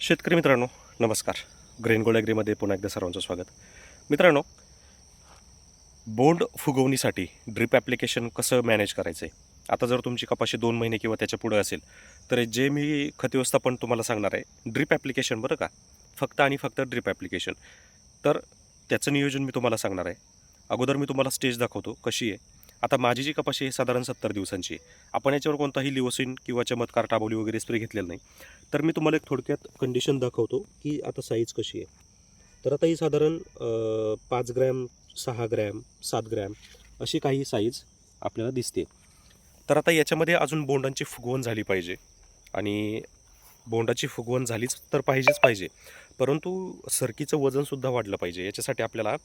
शेतकरी मित्रांनो नमस्कार. ग्रीन गोल्ड ॲग्रीमध्ये पुन्हा एकदा सर्वांचं स्वागत. मित्रांनो बोंड फुगवणीसाठी ड्रिप ॲप्लिकेशन कसं मॅनेज करायचं आहे आता जर तुमची कपाशी दोन महिने किंवा त्याच्या पुढे असेल तर जे मी खत व्यवस्थापन तुम्हाला सांगणार आहे ड्रिप ॲप्लिकेशन बरं का? फक्त आणि फक्त ड्रिप ॲप्लिकेशन. तर त्याचं नियोजन मी तुम्हाला सांगणार आहे. अगोदर मी तुम्हाला स्टेज दाखवतो कशी आहे. आता माझी जी कपाशी आहे साधारण सत्तर दिवसांची आपण याच्यावर कोणताही लिओसिन किंवा चमत्कार टाबोली वगैरे स्प्रे घेतलेला नाही. तर मी तुम्हाला एक थोडक्यात कंडिशन दाखवतो की आता साईज कशी आहे. तर आता ही साधारण पाच ग्रॅम सहा ग्रॅम सात ग्रॅम अशी काही साईज आपल्याला दिसते. तर आता याच्यामध्ये अजून बोंडांची फुगवण झाली पाहिजे. आणि बोंडाची फुगवण झालीच तर पाहिजेच पाहिजे. परंतु सरकीचं वजनसुद्धा वाढलं पाहिजे. याच्यासाठी आपल्याला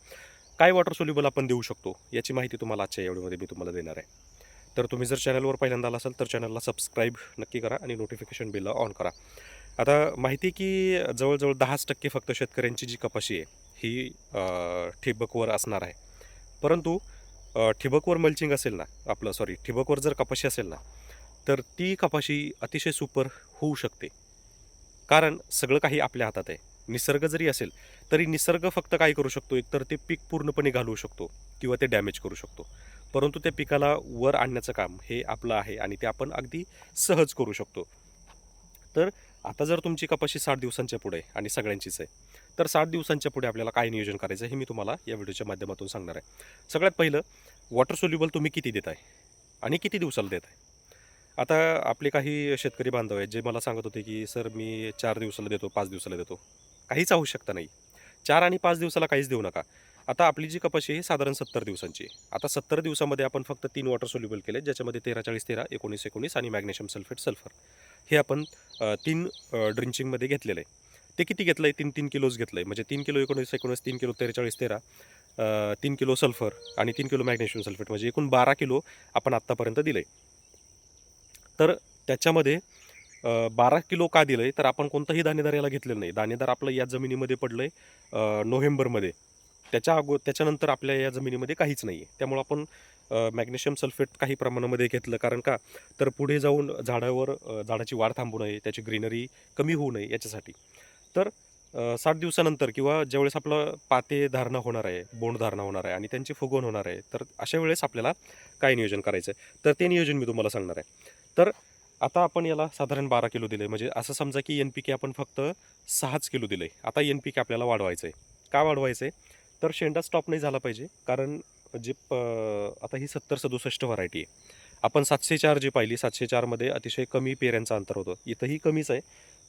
काय वॉटर सोल्युबल आपण देऊ शकतो? याची माहिती तुम्हाला आजच्या एवढीमध्ये मी तुम्हाला देणार आहे. तर तुम्ही जर चॅनलवर पहिल्यांदा आला असाल तर चॅनलला सबस्क्राईब नक्की करा आणि नोटिफिकेशन बिलला ऑन करा. आता माहिती आहे की जवळजवळ दहाच टक्के फक्त शेतकऱ्यांची जी कपाशी आहे ही ठिबकवर असणार आहे. परंतु ठिबकवर मल्चिंग असेल ना आपलं सॉरी ठिबकवर जर कपाशी असेल ना तर ती कपाशी अतिशय सुपर होऊ शकते. कारण सगळं काही आपल्या हातात आहे. निसर्ग जरी असेल तरी निसर्ग फक्त काय करू शकतो? एकतर ते पीक पूर्णपणे घालवू शकतो किंवा ते डॅमेज करू शकतो. परंतु त्या पिकाला वर आणण्याचं काम हे आपलं आहे आणि ते आपण अगदी सहज करू शकतो. तर आता जर तुमची कपाशी साठ दिवसांच्या पुढे आणि सगळ्यांचीच आहे तर साठ दिवसांच्या पुढे आपल्याला काय नियोजन करायचं हे मी तुम्हाला या व्हिडिओच्या माध्यमातून सांगणार आहे. सगळ्यात पहिलं वॉटर सोल्युबल तुम्ही किती देत आहे आणि किती दिवसाला देत आहे? आता आपले काही शेतकरी बांधव आहेत जे मला सांगत होते की सर मी चार दिवसाला देतो पाच दिवसाला देतो. काहीच आवश्यकता नाही. चार आणि पाच दिवसाला काहीच देऊ नका. आता आपली जी कपाशी आहे ही साधारण सत्तर दिवसांची आता सत्तर दिवसामध्ये आपण फक्त तीन वॉटर सोल्युबल केले ज्याच्यामध्ये तेरा चाळीस तेरा एकोणीस एकोणीस आणि मॅग्नेशियम सल्फेट सल्फर हे आपण तीन ड्रिंचिंगमध्ये घेतलेलं आहे. ते किती घेतलं आहे तीन तीन किलोज घेतलं आहे म्हणजे तीन किलो एकोणीस एकोणीस तीन किलो तेरेचाळीस तेरा तीन किलो सल्फर आणि तीन किलो मॅग्नेशियम सल्फेट म्हणजे एकूण बारा किलो आपण आत्तापर्यंत दिलं आहे तर त्याच्यामध्ये बारा किलो का दिलं आहे तर आपण कोणतंही दाणेदार याला घेतलेलं नाही. दाणेदार आपलं या जमिनीमध्ये पडलं आहे नोव्हेंबरमध्ये. त्याच्या अगो त्याच्यानंतर आपल्या या जमिनीमध्ये काहीच नाही आहे त्यामुळं आपण मॅग्नेशियम सल्फेट काही प्रमाणामध्ये घेतलं. कारण का? तर पुढे जाऊन झाडावर झाडाची वाढ थांबू नये त्याची ग्रीनरी कमी होऊ नये याच्यासाठी. तर साठ दिवसानंतर किंवा ज्यावेळेस आपलं पाते धारणा होणार आहे बोंड धारणा होणार आहे आणि त्यांची फुगवण होणार आहे तर अशा वेळेस आपल्याला काय नियोजन करायचं आहे तर ते नियोजन मी तुम्हाला सांगणार आहे. तर आता आपण याला साधारण बारा किलो दिलं आहे म्हणजे असं समजा की एन पी के आपण फक्त सहाच किलो दिलं आहे आता एन पी के आपल्याला वाढवायचं आहे का वाढवायचं आहे तर शेंडा स्टॉप नाही झाला पाहिजे. कारण जे प आता ही सत्तर सदुसष्ट व्हरायटी आहे. आपण सातशे चार जी पाहिली सातशे चारमध्ये अतिशय कमी पेऱ्यांचं अंतर होतं. इथंही कमीच आहे.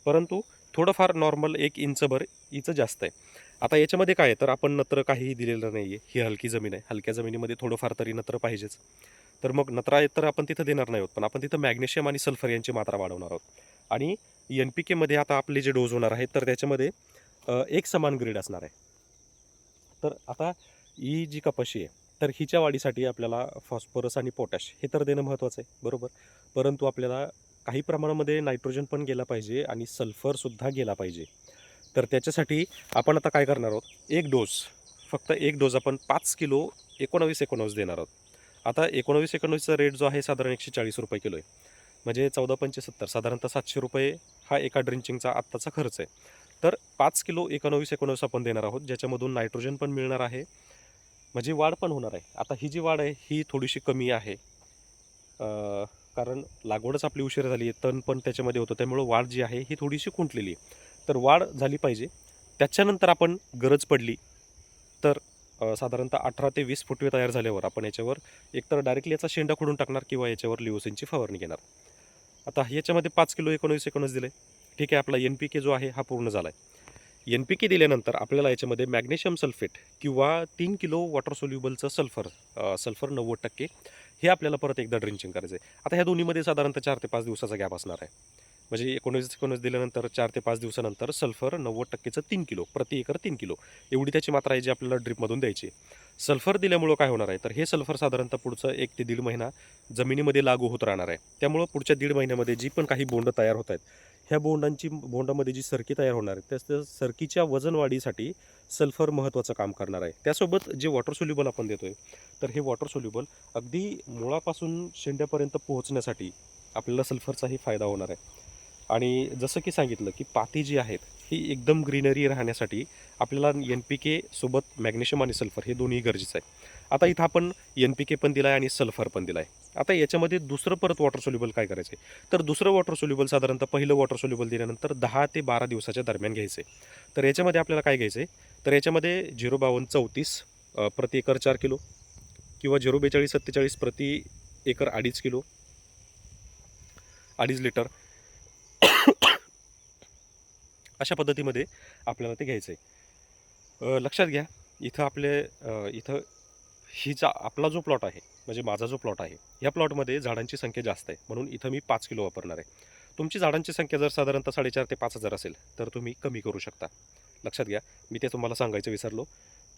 परंतु थोडंफार नॉर्मल एक इंचभर इचं जास्त आहे. आता याच्यामध्ये काय आहे? तर आपण नत्र काहीही दिलेलं नाही आहे ही हलकी जमीन आहे. हलक्या जमिनीमध्ये थोडंफार तरी नत्र पाहिजेच. तर मग नत्रा तर आपण तिथं देणार नाही आहोत पण आपण तिथं मॅग्नेशियम आणि सल्फर यांची मात्रा वाढवणार आहोत. आणि एन पी केमध्ये आता आपले जे डोस होणार आहेत तर त्याच्यामध्ये एक समान ग्रेड असणार आहे. तर आता ही जी कपाशी आहे तर हिच्या वाढीसाठी आपल्याला फॉस्फरस आणि पोटॅश हे तर देणं महत्त्वाचं आहे बरोबर? परंतु आपल्याला काही प्रमाणामध्ये नायट्रोजन पण गेला पाहिजे आणि सल्फरसुद्धा गेला पाहिजे. तर त्याच्यासाठी आपण आता काय करणार आहोत? एक डोस फक्त एक डोस आपण पाच किलो एकोणावीस एकोणावीस देणार आहोत. आता एकोणावीस एकोणावीसचा रेट जो आहे साधारण एकशे चाळीस रुपये किलो आहे. म्हणजे चौदा पंचेसत्तर साधारणतः सातशे रुपये हा एका ड्रिंचिंगचा आत्ताचा खर्च आहे. तर पाच किलो एकोणावीस एकोणावीस आपण देणार आहोत ज्याच्यामधून नायट्रोजन पण मिळणार आहे. म्हणजे वाढ पण होणार आहे. आता ही जी वाढ आहे ही थोडीशी कमी आहे. कारण लागवडच आपली उशीर झाली आहे तण पण त्याच्यामध्ये होतं. त्यामुळं वाढ जी आहे ही थोडीशी खुंटलेली आहे. तर वाढ झाली पाहिजे. त्याच्यानंतर आपण गरज पडली तर साधारणतः अठरा ते वीस फुटवे तयार झाल्यावर आपण याच्यावर एकतर डायरेक्टली याचा शेंडा खोडून टाकणार किंवा याच्यावर लिओसिनची फवारणी घेणार. आता याच्यामध्ये पाच किलो एकोणवीस एकोणीस दिले. ठीक आहे आपला एन पी के जो आहे हा पूर्ण झाला आहे एन पी के दिल्यानंतर आपल्याला याच्यामध्ये मॅग्नेशियम सल्फेट किंवा तीन किलो वॉटर सोल्युबलचं सल्फर सल्फर नव्वद टक्के हे आपल्याला परत एकदा ड्रिंचिंग करायचं आहे आता ह्या दोन्हीमध्ये साधारणतः चार ते पाच दिवसाचा गॅप असणार आहे. म्हणजे एकोणीस एकोणीस दिल्यानंतर चार ते पाच दिवसानंतर सल्फर नव्वद टक्केचं तीन किलो प्रति एकर तीन किलो. एवढी त्याची मात्रा आहे जी आपल्याला ड्रिपमधून द्यायची सल्फर दिल्यामुळं काय होणार आहे? तर हे सल्फर साधारणतः पुढचं एक ते दीड महिना जमिनीमध्ये लागू होत राहणार आहे. त्यामुळं पुढच्या दीड महिन्यामध्ये जी पण काही बोंड तयार होत आहेत ह्या बोंडांची बोंडामध्ये जी सरकी तयार होणार आहे त्या सरकीच्या वजनवाढीसाठी सल्फर महत्त्वाचं काम करणार आहे. त्यासोबत जे वॉटर सोल्युबल आपण देतोय तर हे वॉटर सोल्युबल अगदी मुळापासून शेंड्यापर्यंत पोहोचण्यासाठी आपल्याला सल्फरचाही फायदा होणार आहे. आणि जसं की सांगितलं की पाती जी आहेत ही एकदम ग्रीनरी राहण्यासाठी आपल्याला एन पी के सोबत मॅग्नेशियम आणि सल्फर हे दोन्ही गरजेचं आहे. आता इथं आपण एन पी के पण दिला आहे आणि सल्फर पण दिला आहे आता याच्यामध्ये दुसरं परत वॉटर सोल्युबल काय करायचं आहे तर दुसरं वॉटर सोल्युबल साधारणतः पहिलं वॉटर सोल्युबल दिल्यानंतर दहा ते बारा दिवसाच्या दरम्यान घ्यायचं आहे तर याच्यामध्ये आपल्याला काय घ्यायचं आहे तर याच्यामध्ये झिरो बावन्न चौतीस प्रति एकर चार किलो किंवा झिरो बेचाळीस सत्तेचाळीस प्रति एकर अडीच किलो अडीच लिटर अशा पद्धतीमध्ये आपल्याला ते घ्यायचं आहे लक्षात घ्या इथं आपले इथं हिचा आपला जो प्लॉट आहे म्हणजे माझा जो प्लॉट आहे ह्या प्लॉटमध्ये झाडांची संख्या जास्त आहे म्हणून इथं मी पाच किलो वापरणार आहे. तुमची झाडांची संख्या जर साधारणतः साडेचार ते पाच हजार असेल तर तुम्ही कमी करू शकता. लक्षात घ्या मी ते तुम्हाला सांगायचं विसरलो.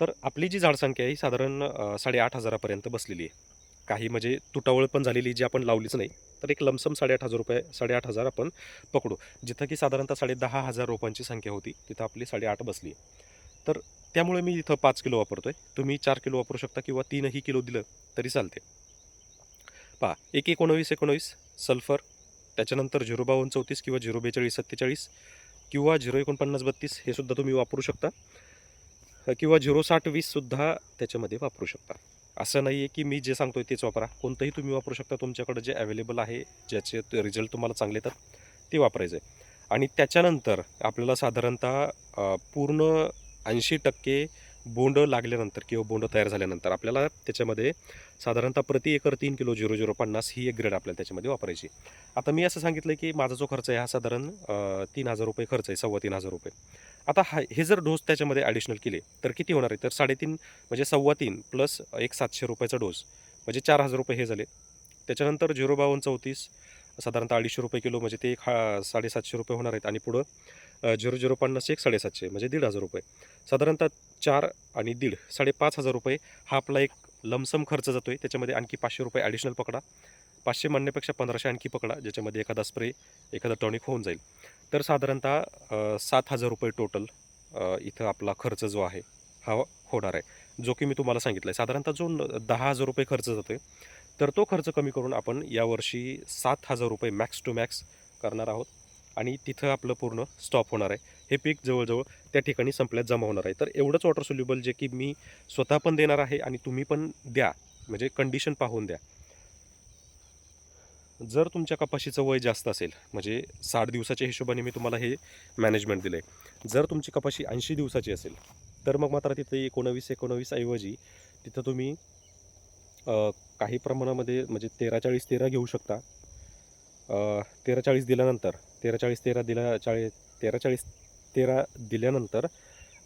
तर आपली जी झाडसंख्या आहे ही साधारण साडेआठ हजारापर्यंत बसलेली आहे. काही म्हणजे तुटावळ पण झालेली जी आपण लावलीच नाही तर एक लमसम साडेआठ हजार रुपये साडेआठ हजार आपण पकडू. जिथं की साधारणतः साडे दहा हजार रोपांची संख्या होती तिथं आपली साडेआठ बसली तर त्यामुळे मी इथं पाच किलो वापरतो आहे तुम्ही चार किलो वापरू शकता किंवा तीनही किलो दिलं तरी चालते. पहा एक एकोणवीस एकोणवीस सल्फर त्याच्यानंतर झिरो बावन्न चौतीस किंवा झिरो बेचाळीस सत्तेचाळीस किंवा झिरो एकोणपन्नास बत्तीस हे सुद्धा तुम्ही वापरू शकता. किंवा झिरो साठ वीससुद्धा त्याच्यामध्ये वापरू शकता. असं नाही आहे की मी जे सांगतोय तेच वापरा. कोणतंही तुम्ही वापरू शकता. तुमच्याकडे जे अवेलेबल आहे ज्याचे रिझल्ट तुम्हाला चांगले येतात ते वापरायचं आहे आणि त्याच्यानंतर आपल्याला साधारणतः पूर्ण ऐंशी टक्के बोंड लागल्यानंतर किंवा बोंड तयार झाल्यानंतर आपल्याला त्याच्यामध्ये साधारणतः प्रति एकर तीन किलो झिरो झिरो पन्नास ही एक ग्रेड आपल्याला त्याच्यामध्ये वापरायची. आता मी असं सांगितलं की माझा जो खर्च आहे हा साधारण तीन हजार रुपये खर्च आहे सव्वा तीन हजार रुपये. आता हा हे जर डोस त्याच्यामध्ये ॲडिशनल केले तर किती होणार आहे? तर साडेतीन म्हणजे सव्वा तीन प्लस एक सातशे रुपयाचा डोस म्हणजे चार हजार रुपये हे झाले. त्याच्यानंतर झिरो बावन्न चौतीस साधारणतः अडीचशे रुपये किलो म्हणजे ते एक हा साडेसातशे रुपये होणार आहेत. आणि पुढं झिरो झिरो पन्नास एक साडेसातशे म्हणजे दीड हजार रुपये. साधारणतः चार आणि दीड साडेपाच हजार रुपये हा आपला एक लमसम खर्च जातो आहे त्याच्यामध्ये आणखी पाचशे रुपये ॲडिशनल पकडा. पाचशे म्हणण्यापेक्षा पंधराशे आणखी पकडा ज्याच्यामध्ये एखादा स्प्रे एखादा टॉनिक होऊन जाईल. तर साधारणतः सात हजार रुपये टोटल इथं आपला खर्च जो आहे हा होणार आहे. जो की मी तुम्हाला सांगितला आहे साधारणतः जो दहा हजार रुपये खर्च जातो आहे तर तो खर्च कमी करून आपण यावर्षी सात हजार रुपये मॅक्स टू मॅक्स करणार आहोत. आणि तिथं आपलं पूर्ण स्टॉप होणार आहे. हे पीक जवळजवळ त्या ठिकाणी संपल्यात जमा होणार आहे. तर एवढंच वॉटर सोल्युबल जे की मी स्वतः पण देणार आहे आणि तुम्ही पण द्या. म्हणजे कंडिशन पाहून द्या. जर तुमच्या कपाशीचं वय जास्त असेल म्हणजे साठ दिवसाच्या हिशोबाने मी तुम्हाला हे मॅनेजमेंट दिलं आहे जर तुमची कपाशी ऐंशी दिवसाची असेल तर मग मात्र तिथे एकोणवीस एकोणवीस ऐवजी तिथं तुम्ही काही प्रमाणामध्ये म्हणजे तेरा चाळीस तेरा घेऊ शकता. तेरा चाळीस दिल्यानंतर तेरा चाळीस तेरा दिल्या चाळीस तेरा चाळीस तेरा दिल्यानंतर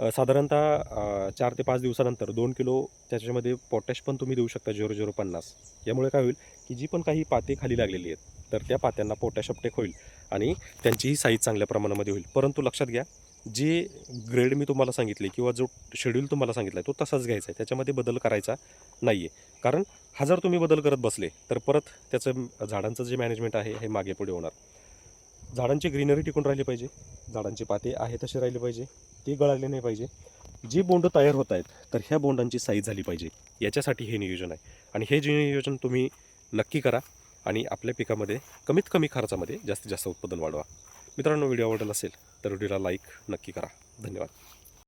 साधारणतः चार ते पाच दिवसानंतर दोन किलो त्याच्यामध्ये पोटॅश पण तुम्ही देऊ शकता झिरो झिरो पन्नास. यामुळे काय होईल की जी पण काही पाते खाली लागलेली आहेत तर त्या पात्यांना पोटॅश अपटेक होईल आणि त्यांचीही साईज चांगल्या प्रमाणामध्ये होईल. परंतु लक्षात घ्या जे ग्रेड मी तुम्हाला सांगितले किंवा जो शेड्यूल तुम्हाला सांगितला आहे तो तसाच घ्यायचा आहे. त्याच्यामध्ये बदल करायचा नाही आहे कारण हा जर तुम्ही बदल करत बसले तर परत त्याचं झाडांचं जे मॅनेजमेंट आहे हे मागे पुढे होणार. झाडांची ग्रीनरी टिकून राहिली पाहिजे. झाडांचे पाते आहे तसे राहिले पाहिजे. ते गळाले नाही पाहिजे. जी बोंड तयार होत आहेत तर ह्या बोंडांची साईज झाली पाहिजे. याच्यासाठी हे नियोजन आहे. आणि हे जे नियोजन तुम्ही नक्की करा आणि आपल्या पिकामध्ये कमीत कमी खर्चामध्ये जास्तीत जास्त उत्पादन वाढवा. मित्रांनो व्हिडिओ आवडला असेल तर व्हिडिओला लाईक नक्की करा. धन्यवाद.